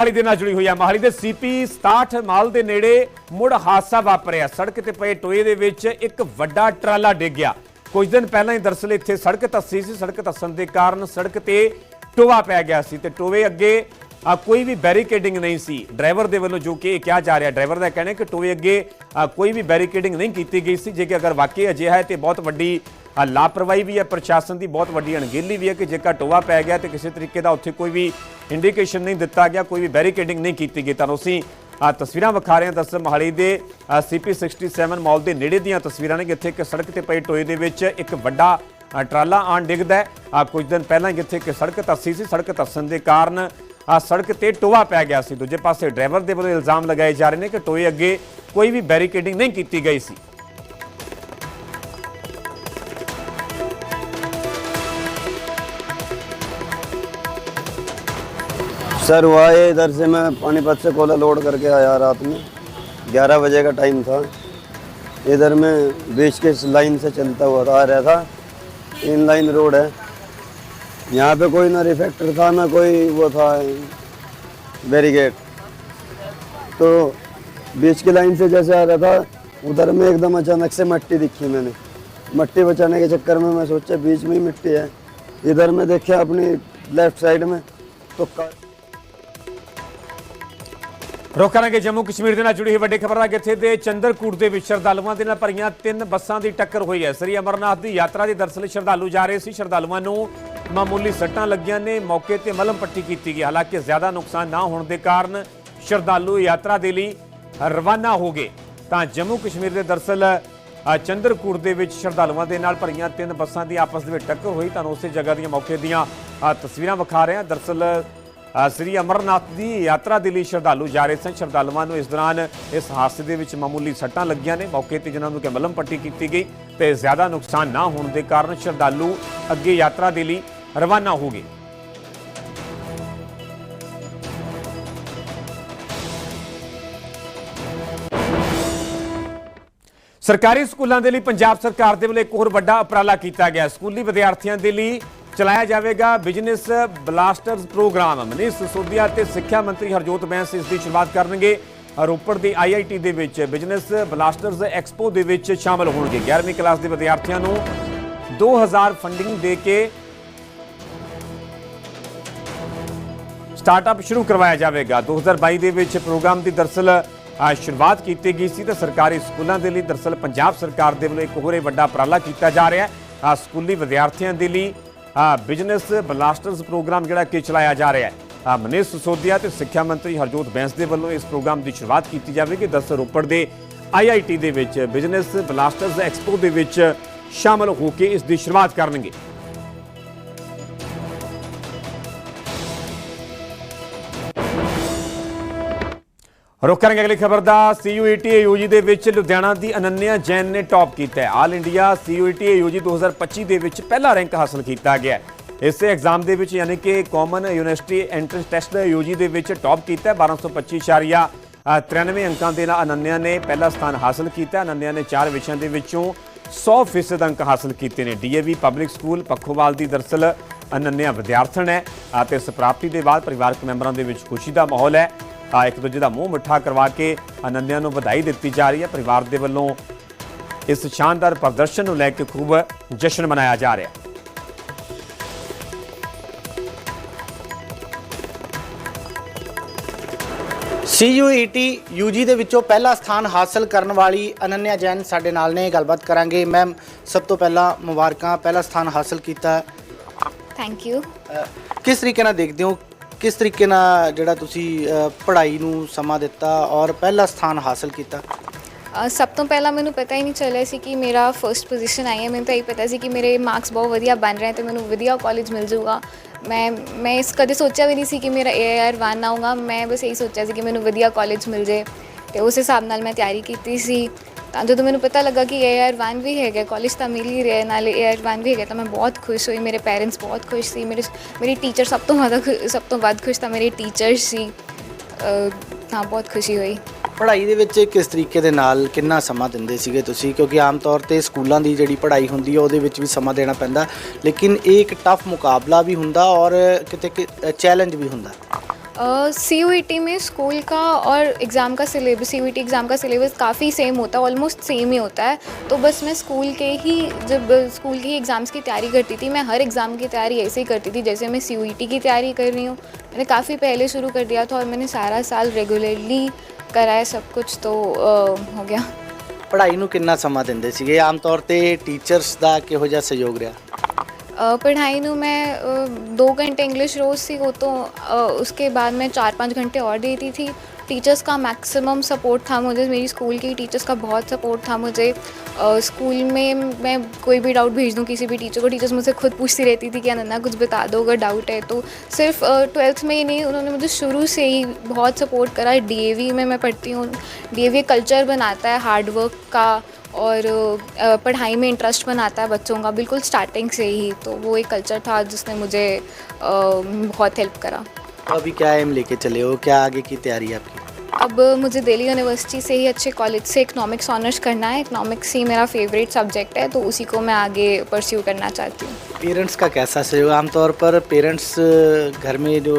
ਮੋਹਾਲੀ ਦੇ ਨਾਲ ਜੁੜੀ ਹੋਈ ਹੈ ਮੋਹਾਲੀ ਦੇ ਸੀਪੀ 67 ਮਾਲ ਦੇ ਨੇੜੇ ਮੁੜ ਹਾਦਸਾ ਵਾਪਰਿਆ। ਸੜਕ ਤੇ ਪਏ ਟੋਏ ਦੇ ਵਿੱਚ ਇੱਕ ਵੱਡਾ ਟਰਾਲਾ ਡਿੱਗ ਗਿਆ। ਕੁਝ ਦਿਨ ਪਹਿਲਾਂ ਹੀ ਦਰਸਲ ਇੱਥੇ ਸੜਕ ਧੱਸੀ ਸੀ। ਸੜਕ ਧੱਸਣ ਦੇ ਕਾਰਨ ਸੜਕ ਤੇ ਟੋਆ ਪੈ ਗਿਆ ਸੀ ਤੇ ਟੋਏ ਅੱਗੇ ਆ, ਕੋਈ ਵੀ ਬੈਰੀਕੇਡਿੰਗ ਨਹੀਂ ਸੀ। ਡਰਾਈਵਰ ਦੇ ਵੱਲੋਂ ਜੋ ਕਿ ਇਹ ਕਿਹਾ ਜਾ ਰਿਹਾ ਡਰਾਈਵਰ ਦਾ ਕਹਿਣਾ ਕਿ ਟੋਏ ਅੱਗੇ ਕੋਈ ਵੀ ਬੈਰੀਕੇਡਿੰਗ ਨਹੀਂ ਕੀਤੀ ਗਈ ਸੀ। ਜੇ ਕਿ ਅਗਰ ਵਾਕਈ ਅਜਿਹਾ ਹੈ ਤੇ ਬਹੁਤ ਵੱਡੀ ਆ, ਲਾਪਰਵਾਹੀ ਵੀ ਹੈ ਪ੍ਰਸ਼ਾਸਨ ਦੀ ਬਹੁਤ ਵੱਡੀ ਅਣਗਹਿਲੀ ਵੀ ਹੈ ਕਿ ਜੇਕਰ ਟੋਆ ਪੈ ਗਿਆ ਤੇ ਕਿਸੇ ਤਰੀਕੇ ਦਾ ਉੱਥੇ ਕੋਈ ਵੀ ਇੰਡੀਕੇਸ਼ਨ ਨਹੀਂ ਦਿੱਤਾ ਗਿਆ ਕੋਈ ਵੀ ਬੈਰੀਕੇਡਿੰਗ ਨਹੀਂ ਕੀਤੀ ਗਈ। ਤਾਂ ਅਸੀਂ ਆ ਤਸਵੀਰਾਂ ਵਿਖਾ ਰਹੇ ਹਾਂ। ਦਰਅਸਲ ਮੋਹਾਲੀ ਦੇ ਸੀਪੀ 67 ਮਾਲ ਦੇ ਨੇੜੇ ਦੀਆਂ ਤਸਵੀਰਾਂ ਨੇ ਜਿੱਥੇ ਕਿ ਸੜਕ ਤੇ ਪਈ ਟੋਏ ਦੇ ਵਿੱਚ ਇੱਕ ਵੱਡਾ ਟਰਾਲਾ ਆਣ ਡਿੱਗਦਾ ਹੈ। ਆ ਕੁਝ ਦਿਨ ਪਹਿਲਾਂ ਜਿੱਥੇ ਕਿ ਸੜਕ ਧੱਸੀ ਸੀ ਸੜਕ ਧੱਸਣ ਦੇ ਕਾਰਨ ਆ ਸੜਕ ਤੇ ਟੋਆ ਪੈ ਗਿਆ ਸੀ। ਦੂਜੇ ਪਾਸੇ ਡਰਾਈਵਰ ਦੇ ਵੱਲੋਂ ਇਲਜ਼ਾਮ ਲਗਾਏ ਜਾ ਰਹੇ ਨੇ ਕਿ ਟੋਏ ਅੱਗੇ ਕੋਈ ਵੀ ਬੈਰੀਕੇਡਿੰਗ ਨਹੀਂ ਕੀਤੀ ਗਈ ਸੀ। सर, हुआ है, इधर से मैं पानीपत से कोला लोड करके आया रात में। 11 बजे का टाइम था। इधर मैं बीच के लाइन से चलता हुआ था आ रहा था। इन लाइन रोड है। यहाँ पे कोई ना रिफेक्टर था, ना कोई वो था बैरिकेड तो बीच की लाइन से जैसे आ रहा था, उधर में एकदम अचानक से मट्टी दिखी मैंने। मट्टी बचाने के चक्कर में मैं सोचा, बीच में ही मिट्टी है। इधर में देखा अपनी लेफ़्ट साइड में तो ਰੁਕ ਕਰਾਂਗੇ ਜੰਮੂ ਕਸ਼ਮੀਰ ਦੇ ਨਾਲ ਜੁੜੀ ਹੋਈ ਵੱਡੀ ਖਬਰ ਦਾ ਕਿੱਥੇ ਦੇ ਚੰਦਰਕੂਟ ਦੇ ਵਿੱਚ ਸ਼ਰਧਾਲੂਆਂ ਦੇ ਨਾਲ ਭਰੀਆਂ ਤਿੰਨ ਬੱਸਾਂ ਦੀ ਟੱਕਰ ਹੋਈ ਹੈ। ਸ੍ਰੀ ਅਮਰਨਾਥ ਦੀ ਯਾਤਰਾ ਦੇ ਦਰਸਲ ਸ਼ਰਧਾਲੂ ਜਾ ਰਹੇ ਸੀ। ਸ਼ਰਧਾਲੂਆਂ ਨੂੰ ਮਾਮੂਲੀ ਸੱਟਾਂ ਲੱਗੀਆਂ ਨੇ। ਮੌਕੇ ਤੇ ਮਲਮ ਪੱਟੀ ਕੀਤੀ ਗਈ। ਹਾਲਾਂਕਿ ਜ਼ਿਆਦਾ ਨੁਕਸਾਨ ਨਾ ਹੋਣ ਦੇ ਕਾਰਨ ਸ਼ਰਧਾਲੂ ਯਾਤਰਾ ਦੇ ਲਈ ਰਵਾਨਾ ਹੋ ਗਏ। ਤਾਂ ਜੰਮੂ ਕਸ਼ਮੀਰ ਦੇ ਦਰਸਲ ਚੰਦਰਕੂਟ ਦੇ ਵਿੱਚ ਸ਼ਰਧਾਲੂਆਂ ਦੇ ਨਾਲ ਭਰੀਆਂ ਤਿੰਨ ਬੱਸਾਂ ਦੀ ਆਪਸ ਦੇ ਵਿੱਚ ਟੱਕਰ ਹੋਈ। ਤੁਹਾਨੂੰ ਉਸੇ ਜਗ੍ਹਾ ਦੀਆਂ ਮੌਕੇ ਦੀਆਂ ਤਸਵੀਰਾਂ ਵਿਖਾ ਰਹੇ। ਹਾਂ ਦਰਸਲ ਸ੍ਰੀ ਅਮਰਨਾਥ ਦੀ ਯਾਤਰਾ ਦੇ ਲਈ ਸ਼ਰਧਾਲੂ ਜਾ ਰਹੇ ਸਨ। ਸ਼ਰਧਾਲੂਆਂ ਨੂੰ ਇਸ ਦੌਰਾਨ ਇਸ ਹਾਦਸੇ ਦੇ ਵਿੱਚ ਮਾਮੂਲੀ ਸੱਟਾਂ ਲੱਗੀਆਂ ਨੇ। ਮੌਕੇ ਤੇ ਜਿਨ੍ਹਾਂ ਨੂੰ ਕਿ ਪੱਟੀ ਕੀਤੀ ਗਈ ਤੇ ਜ਼ਿਆਦਾ ਨੁਕਸਾਨ ਨਾ ਹੋਣ ਦੇ ਕਾਰਨ ਸ਼ਰਧਾਲੂ ਅੱਗੇ ਯਾਤਰਾ ਦੇ ਲਈ ਰਵਾਨਾ ਹੋ ਗਏ। ਸਰਕਾਰੀ ਸਕੂਲਾਂ ਦੇ ਲਈ ਪੰਜਾਬ ਸਰਕਾਰ ਦੇ ਵੱਲੋਂ ਇੱਕ ਹੋਰ ਵੱਡਾ ਉਪਰਾਲਾ ਕੀਤਾ ਗਿਆ। ਸਕੂਲੀ ਵਿਦਿਆਰਥੀਆਂ ਦੇ ਲਈ ਚਲਾਇਆ ਜਾਵੇਗਾ business blasters programme. Manish Sisodia ਤੇ ਸਿੱਖਿਆ ਮੰਤਰੀ ਹਰਜੋਤ ਬੈਂਸ ਇਸ ਦੀ ਸ਼ੁਰੂਆਤ ਕਰਨਗੇ। ਰੋਪੜ ਦੀ ਆਈਆਈਟੀ ਦੇ ਵਿੱਚ ਬਿਜ਼ਨਸ ਬਲਾਸਟਰਸ ਐਕਸਪੋ ਦੇ ਵਿੱਚ ਸ਼ਾਮਲ ਹੋਣਗੇ। 11ਵੀਂ ਕਲਾਸ ਦੇ ਵਿਦਿਆਰਥੀਆਂ ਨੂੰ 2000 ਫੰਡਿੰਗ ਦੇ ਕੇ ਸਟਾਰਟਅਪ ਸ਼ੁਰੂ ਕਰਵਾਇਆ ਜਾਵੇਗਾ। 2022 ਦੇ ਵਿੱਚ ਪ੍ਰੋਗਰਾਮ ਦੀ ਦਰਸਲ ਸ਼ੁਰੂਆਤ ਕੀਤੀ ਗਈ ਸੀ ਤੇ ਸਰਕਾਰੀ ਸਕੂਲਾਂ ਦੇ ਲਈ ਦਰਸਲ ਪੰਜਾਬ ਸਰਕਾਰ ਦੇ ਵੱਲੋਂ ਇੱਕ ਹੋਰ ਇਹ ਵੱਡਾ ਉਪਰਾਲਾ ਕੀਤਾ ਜਾ ਰਿਹਾ ਹੈ। ਸਕੂਲੀ ਵਿਦਿਆਰਥੀਆਂ ਦੇ ਲਈ ਬਿਜ਼ਨਸ ਬਲਾਸਟਰਸ ਪ੍ਰੋਗਰਾਮ ਜਿਹੜਾ ਕਿ ਚਲਾਇਆ ਜਾ ਰਿਹਾ ਹੈ। ਮਨੀਸ਼ ਸਿਸੋਦੀਆ ਤੇ ਸਿੱਖਿਆ ਮੰਤਰੀ ਹਰਜੋਤ ਬੈਂਸ ਦੇ ਵੱਲੋਂ ਇਸ ਪ੍ਰੋਗਰਾਮ ਦੀ ਸ਼ੁਰੂਆਤ ਕੀਤੀ ਜਾਵੇਗੀ। ਦਸ ਰੋਪੜ ਦੇ ਆਈਆਈਟੀ ਦੇ ਵਿੱਚ ਬਿਜ਼ਨਸ ਬਲਾਸਟਰਸ ਐਕਸਪੋ ਦੇ ਵਿੱਚ ਸ਼ਾਮਲ ਹੋ ਕੇ ਇਸ ਦੀ ਸ਼ੁਰੂਆਤ ਕਰਨਗੇ। ਰੁਕ ਕਰਾਂਗੇ ਅਗਲੀ ਖਬਰ ਦਾ। ਸੀਯੂਈਟੀ ਯੂਜੀ ਦੇ ਵਿੱਚ ਲੁਧਿਆਣਾ ਦੀ ਅਨੰਨਿਆ ਜੈਨ ਨੇ ਟੌਪ ਕੀਤਾ ਹੈ। ਆਲ ਇੰਡੀਆ ਸੀਯੂਈਟੀ ਯੂਜੀ 2025 ਦੇ ਵਿੱਚ ਪਹਿਲਾ ਰੈਂਕ ਹਾਸਲ ਕੀਤਾ ਗਿਆ ਹੈ। ਇਸੇ ਐਗਜ਼ਾਮ ਦੇ ਵਿੱਚ ਯਾਨੀ ਕਿ common university entrance test UG ਦੇ ਵਿੱਚ ਟੌਪ ਕੀਤਾ ਹੈ। 1225.93 ਅੰਕਾਂ ਦੇ ਨਾਲ ਅਨੰਨਿਆ ਨੇ ਪਹਿਲਾ ਸਥਾਨ ਹਾਸਲ ਕੀਤਾ ਹੈ। ਅਨੰਨਿਆ ਨੇ ਚਾਰ ਵਿਸ਼ਿਆਂ ਦੇ ਵਿੱਚੋਂ 100% ਅੰਕ ਹਾਸਲ ਕੀਤੇ ਨੇ। ਡੀਏਵੀ ਪਬਲਿਕ ਸਕੂਲ, ਪੱਖੋਵਾਲ ਦੀ ਦਰਸਲ ਅਨੰਨਿਆ ਵਿਦਿਆਰਥਣ ਹੈ ਅਤੇ ਇਸ ਪ੍ਰਾਪਤੀ ਦੇ ਬਾਅਦ ਪਰਿਵਾਰਕ ਮੈਂਬਰਾਂ ਦੇ ਵਿੱਚ ਖੁਸ਼ੀ ਦਾ ਮਾਹੌਲ ਹੈ। ਇੱਕ ਦੂਜੇ ਦਾ ਮੂੰਹ ਮਿੱਠਾ ਕਰਵਾ ਕੇ ਅਨੰਨਿਆ ਨੂੰ ਵਧਾਈ ਦਿੱਤੀ ਜਾ ਰਹੀ ਹੈ। ਪਰਿਵਾਰ ਦੇ ਵੱਲੋਂ ਇਸ ਸ਼ਾਨਦਾਰ ਪ੍ਰਦਰਸ਼ਨ ਨੂੰ ਲੈ ਕੇ ਖੂਬ ਜਸ਼ਨ ਮਨਾਇਆ ਜਾ ਰਿਹਾ ਹੈ। ਸੀਯੂਈਟੀ ਯੂਜੀ ਦੇ ਵਿੱਚੋਂ ਪਹਿਲਾ ਸਥਾਨ ਹਾਸਲ ਕਰਨ ਵਾਲੀ ਅਨੰਨਿਆ ਜੈਨ ਸਾਡੇ ਨਾਲ ਨੇ। ਗੱਲਬਾਤ ਕਰਾਂਗੇ। ਮੈਮ ਸਭ ਤੋਂ ਪਹਿਲਾਂ ਮੁਬਾਰਕਾਂ। ਪਹਿਲਾ ਸਥਾਨ ਹਾਸਲ ਕੀਤਾ। ਥੈਂਕ ਯੂ ਕਿਸ ਤਰੀਕੇ ਨਾਲ ਦੇਖਦੇ ਹੋ? ਕਿਸ ਤਰੀਕੇ ਨਾਲ ਜਿਹੜਾ ਤੁਸੀਂ ਅ, ਪੜ੍ਹਾਈ ਨੂੰ ਸਮਾਂ ਦਿੱਤਾ ਔਰ ਪਹਿਲਾ ਸਥਾਨ ਹਾਸਲ ਕੀਤਾ? ਸਭ ਤੋਂ ਪਹਿਲਾਂ ਮੈਨੂੰ ਪਤਾ ਹੀ ਨਹੀਂ ਚੱਲਿਆ ਸੀ ਕਿ ਮੇਰਾ ਫਰਸਟ ਪੋਜੀਸ਼ਨ ਆਈ ਹੈ। ਮੈਨੂੰ ਤਾਂ ਇਹ ਪਤਾ ਸੀ ਕਿ ਮੇਰੇ ਮਾਰਕਸ ਬਹੁਤ ਵਧੀਆ ਬਣ ਰਹੇ ਤੇ ਮੈਨੂੰ ਵਧੀਆ ਕਾਲਜ ਮਿਲ ਜਾਊਗਾ। ਮੈਂ ਮੈਂ ਇਸ ਕਦੇ ਸੋਚਿਆ ਵੀ ਨਹੀਂ ਸੀ ਕਿ ਮੇਰਾ ਏਆਰ 1 ਆਊਗਾ। ਮੈਂ ਬਸ ਇਹੀ ਸੋਚਿਆ ਸੀ ਕਿ ਮੈਨੂੰ ਵਧੀਆ ਕਾਲਜ ਮਿਲ ਜੇ ਤੇ ਉਸ ਹਿਸਾਬ ਨਾਲ ਮੈਂ ਤਿਆਰੀ ਕੀਤੀ ਸੀ। ਤਾਂ ਜਦੋਂ ਮੈਨੂੰ ਪਤਾ ਲੱਗਾ ਕਿ ਏਆਰ 1 ਵੀ ਹੈਗਾ ਕਾਲਜ ਤਾਂ ਮਿਲ ਹੀ ਰਿਹਾ, ਨਾਲੇ ਏਆਰ 1 ਵੀ ਹੈਗਾ, ਤਾਂ ਮੈਂ ਬਹੁਤ ਖੁਸ਼ ਹੋਈ, ਮੇਰੇ ਪੈਰੈਂਟਸ ਬਹੁਤ ਖੁਸ਼ ਸੀ, ਮੇਰੇ ਮੇਰੀ ਟੀਚਰ ਸਭ ਤੋਂ ਜ਼ਿਆਦਾ ਖੁ- ਸਭ ਤੋਂ ਵੱਧ ਖੁਸ਼ ਤਾਂ ਮੇਰੇ ਟੀਚਰ ਸੀ। ਤਾਂ ਬਹੁਤ ਖੁਸ਼ੀ ਹੋਈ। ਪੜ੍ਹਾਈ ਦੇ ਵਿੱਚ ਕਿਸ ਤਰੀਕੇ ਦੇ ਨਾਲ ਕਿੰਨਾ ਸਮਾਂ ਦਿੰਦੇ ਸੀਗੇ ਤੁਸੀਂ? ਕਿਉਂਕਿ ਆਮ ਤੌਰ ਤੇ ਸਕੂਲਾਂ ਦੀ ਜਿਹੜੀ ਪੜ੍ਹਾਈ ਹੁੰਦੀ ਹੈ ਉਹਦੇ ਵਿੱਚ ਵੀ ਸਮਾਂ ਦੇਣਾ ਪੈਂਦਾ। ਲੇਕਿਨ ਇਹ ਇੱਕ ਟਫ ਮੁਕਾਬਲਾ ਵੀ ਹੁੰਦਾ ਔਰ ਕਿਤੇ ਕਿ ਚੈਲੰਜ ਵੀ ਹੁੰਦਾ। सी में स्कूल का और एग्ज़ाम का सिलेबस सी एग्ज़ाम का सिलेबस काफ़ी सेम होता है ऑलमोस्ट सेम ही होता है तो बस मैं स्कूल के ही जब स्कूल के ही एग्ज़ाम्स की तैयारी करती थी मैं हर एग्ज़ाम की तैयारी ऐसे ही करती थी जैसे मैं सी की तैयारी कर रही हूँ मैंने काफ़ी पहले शुरू कर दिया था और मैंने सारा साल रेगुलरली करा है सब कुछ तो अ, हो गया ਪੜ੍ਹਾਈ ਨੂੰ ਕਿੰਨਾ ਸਮਾਂ ਦਿੰਦੇ ਸੀਗੇ ਆਮ ਤੌਰ ਤੇ ਟੀਚਰਸ ਦਾ ਕਿਹੋ ਜਿਹਾ ਸਹਿਯੋਗ ਰਿਹਾ अ, पढ़ाई मैं दो घंटे इंग्लिश रोज़ सी वो तो उसके बाद मैं चार पाँच घंटे और देती थी। टीचर्स का मैक्सिमम सपोर्ट था मुझे, मेरी स्कूल की टीचर्स का बहुत सपोर्ट था मुझे। स्कूल में मैं कोई भी डाउट भेज दूँ किसी भी टीचर को टीचर्स मुझसे खुद पूछती रहती थी कि अनन्या कुछ बता दो, अगर डाउट है तो। सिर्फ़ ट्वेल्थ में ही नहीं, उन्होंने मुझे शुरू से ही बहुत सपोर्ट करा। डी में मैं पढ़ती हूँ। डी कल्चर बनाता है हार्डवर्क का। और पढ़ाई में इंटरेस्ट बनाता है बच्चों का बिल्कुल स्टार्टिंग से ही तो वो एक कल्चर था जिसने मुझे बहुत हेल्प करा। तो अभी क्या एम लेके चले हो? क्या आगे की तैयारी है आपकी? अब मुझे दिल्ली यूनिवर्सिटी से ही अच्छे कॉलेज से इकोनॉमिक्स ऑनर्स करना है। इकोनॉमिक्स ही मेरा फेवरेट सब्जेक्ट है तो उसी को मैं आगे परस्यू करना चाहती हूँ। पेरेंट्स का कैसा सहयोग? आमतौर पर पेरेंट्स घर में जो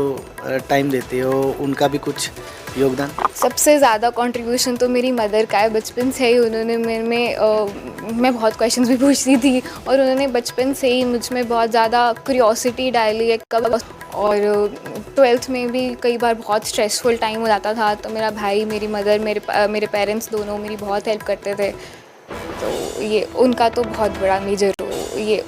टाइम देते हो उनका भी कुछ योगदान? सबसे ज़्यादा कंट्रीब्यूशन तो मेरी मदर का है। बचपन से ही उन्होंने मेरे में अ, मैं बहुत क्वेश्चंस भी पूछती थी और उन्होंने बचपन से ही मुझमें बहुत ज़्यादा क्यूरियोसिटी डाली है। कब और ट्वेल्थ में भी कई बार बहुत स्ट्रेसफुल टाइम हो जाता था। तो मेरा भाई मेरी मदर मेरे मेरे पेरेंट्स दोनों मेरी बहुत हेल्प करते थे। तो ये उनका तो बहुत बड़ा मेजर ये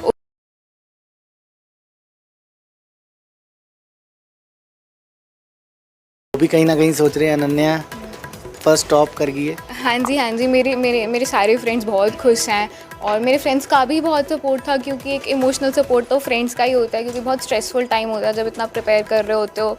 भी कहीं ना कहीं सोच रहे हैं अनन्या फ़र्स्ट टॉप कर गई है। हाँ जी हाँ जी मेरे मेरे मेरे सारे फ्रेंड्स बहुत खुश हैं और मेरे फ्रेंड्स का भी बहुत सपोर्ट था क्योंकि एक इमोशनल सपोर्ट तो फ्रेंड्स का ही होता है क्योंकि बहुत स्ट्रेसफुल टाइम होता है जब इतना प्रिपेयर कर रहे होते हो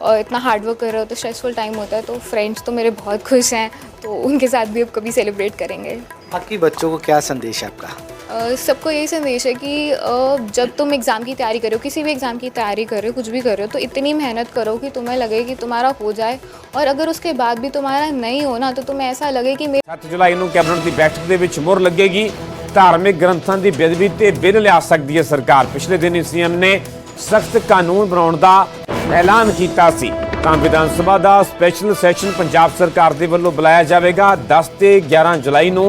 और इतना हार्ड वर्क कर रहे हो तो स्ट्रेसफुल टाइम होता है तो फ्रेंड्स तो मेरे बहुत खुश हैं तो उनके साथ भी अब कभी सेलिब्रेट करेंगे। बाकी बच्चों को क्या संदेश है आपका? सबको यही संदेश है कि अ, जब तुम एग्ज़ाम की तैयारी करो किसी भी एग्ज़ाम की तैयारी कर रहे हो कुछ भी कर रहे हो तो इतनी मेहनत करो कि तुम्हें लगे कि तुम्हारा हो जाए और अगर उसके बाद भी तुम्हारा नहीं हो ना तो तुम्हें ऐसा लगे कि मेरे 7 ਜੁਲਾਈ ਨੂੰ ਕੈਬਨਿਟ ਦੀ ਬੈਠਕ ਦੇ ਵਿੱਚ ਮੁਹਰ ਲੱਗੇਗੀ ਧਾਰਮਿਕ ਗ੍ਰੰਥਾਂ ਦੀ ਬੇਅਦਬੀ ਤੇ ਬਿੱਲ ਲਿਆ ਸਕਦੀ ਹੈ ਸਰਕਾਰ ਪਿਛਲੇ ਦਿਨ ਸੀਐਮ ਨੇ ਸਖਤ ਕਾਨੂੰਨ ਬਣਾਉਣ ਦਾ ਐਲਾਨ ਕੀਤਾ ਸੀ ਤਾਂ ਵਿਧਾਨ ਸਭਾ ਦਾ ਸਪੈਸ਼ਲ ਸੈਸ਼ਨ ਪੰਜਾਬ ਸਰਕਾਰ ਦੇ ਵੱਲੋਂ ਬੁਲਾਇਆ ਜਾਵੇਗਾ 10 ਤੇ 11 ਜੁਲਾਈ ਨੂੰ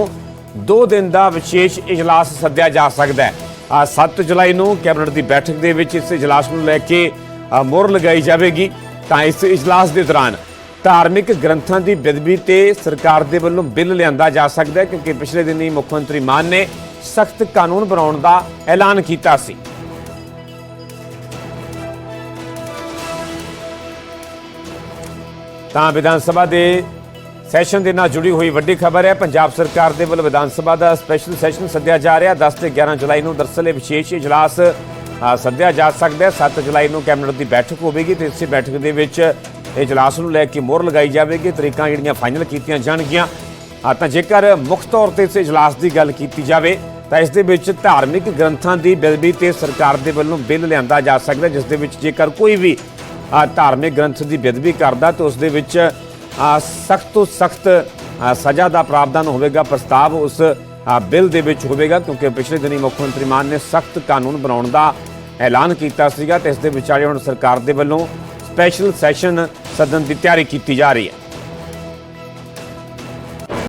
ਦੋ ਦਿਨ ਦਾ ਵਿਸ਼ੇਸ਼ ਇਜਲਾਸ ਸੱਦਿਆ ਜਾ ਸਕਦਾ ਹੈ। ਆ 7 ਜੁਲਾਈ ਨੂੰ ਕੈਬਨਿਟ ਦੀ ਬੈਠਕ ਦੇ ਵਿੱਚ ਇਸ ਇਜਲਾਸ ਨੂੰ ਲੈ ਕੇ ਅ, ਲਗਾਈ ਜਾਵੇਗੀ। ਤਾਂ ਇਸ ਇਜਲਾਸ ਦੇ ਦੌਰਾਨ ਧਾਰਮਿਕ ਗ੍ਰੰਥਾਂ ਦੀ ਬੇਅਦਬੀ ਤੇ ਸਰਕਾਰ ਦੇ ਵੱਲੋਂ ਬਿੱਲ ਲਿਆਂਦਾ ਜਾ ਸਕਦਾ ਹੈ ਕਿਉਂਕਿ ਪਿਛਲੇ ਦਿਨ ਹੀ ਮੁੱਖ ਮੰਤਰੀ ਮਾਨ ਨੇ ਸਖਤ ਕਾਨੂੰਨ ਬਣਾਉਣ ਦਾ ਐਲਾਨ ਕੀਤਾ ਸੀ। ਤਾਂ ਵਿਧਾਨ ਸਭਾ ਦੇ ਸੈਸ਼ਨ ਦੇ ਨਾਲ ਜੁੜੀ ਹੋਈ ਵੱਡੀ ਖਬਰ ਹੈ, ਪੰਜਾਬ ਸਰਕਾਰ ਦੇ ਵੱਲੋਂ ਵਿਧਾਨ ਸਭਾ ਦਾ ਸਪੈਸ਼ਲ ਸੈਸ਼ਨ ਸੱਦਿਆ ਜਾ ਰਿਹਾ। 10 ਤੇ 11 ਜੁਲਾਈ ਨੂੰ ਦਰਸਲ ਇਹ ਵਿਸ਼ੇਸ਼ ਇਜਲਾਸ ਸੱਦਿਆ ਜਾ ਸਕਦਾ ਹੈ। 7 ਜੁਲਾਈ ਨੂੰ ਕੈਬਨਿਟ ਦੀ ਬੈਠਕ ਹੋਵੇਗੀ ਤੇ ਇਸੇ ਬੈਠਕ ਦੇ ਵਿੱਚ ਇਜਲਾਸ ਨੂੰ ਲੈ ਕੇ ਮੋਹਰ ਲਗਾਈ ਜਾਵੇਗੀ। ਤਰੀਕਾਂ ਜਿਹੜੀਆਂ ਫਾਈਨਲ ਕੀਤੀਆਂ ਜਾਣਗੀਆਂ। ਹਾਂ ਤਾਂ ਜੇਕਰ ਮੁੱਖ ਤੌਰ ਤੇ ਇਸ ਇਜਲਾਸ ਦੀ ਗੱਲ ਕੀਤੀ ਜਾਵੇ, ਤਾਂ ਇਸ ਦੇ ਵਿੱਚ ਧਾਰਮਿਕ ਗ੍ਰੰਥਾਂ ਦੀ ਬੇਅਦਬੀ ਤੇ ਸਰਕਾਰ ਦੇ ਵੱਲੋਂ ਬਿੱਲ ਲਿਆਂਦਾ ਜਾ ਸਕਦਾ ਜਿਸ ਦੇ ਵਿੱਚ ਜੇਕਰ ਕੋਈ ਵੀ ਧਾਰਮਿਕ ਗ੍ਰੰਥ ਦੀ ਬੇਅਦਬੀ ਕਰਦਾ, ਤਾਂ ਉਸ ਦੇ ਵਿੱਚ ਸਖਤ ਤੋਂ ਸਖਤ ਸਜ਼ਾ ਦਾ ਪ੍ਰਾਵਧਾਨ ਹੋਵੇਗਾ, ਪ੍ਰਸਤਾਵ ਉਸ ਬਿੱਲ ਦੇ ਵਿੱਚ ਹੋਵੇਗਾ, ਕਿਉਂਕਿ ਪਿਛਲੇ ਦਿਨੀ ਮੁੱਖ ਮੰਤਰੀ ਮਾਨ ਨੇ ਸਖਤ ਕਾਨੂੰਨ ਬਣਾਉਣ ਦਾ ਐਲਾਨ ਕੀਤਾ ਸੀਗਾ ਤੇ ਇਸ ਦੇ ਵਿਚਾਲੇ ਹੁਣ ਸਰਕਾਰ ਦੇ ਵੱਲੋਂ ਸਪੈਸ਼ਲ ਸੈਸ਼ਨ ਸਦਨ ਦੀ ਤਿਆਰੀ ਕੀਤੀ ਜਾ ਰਹੀ ਹੈ।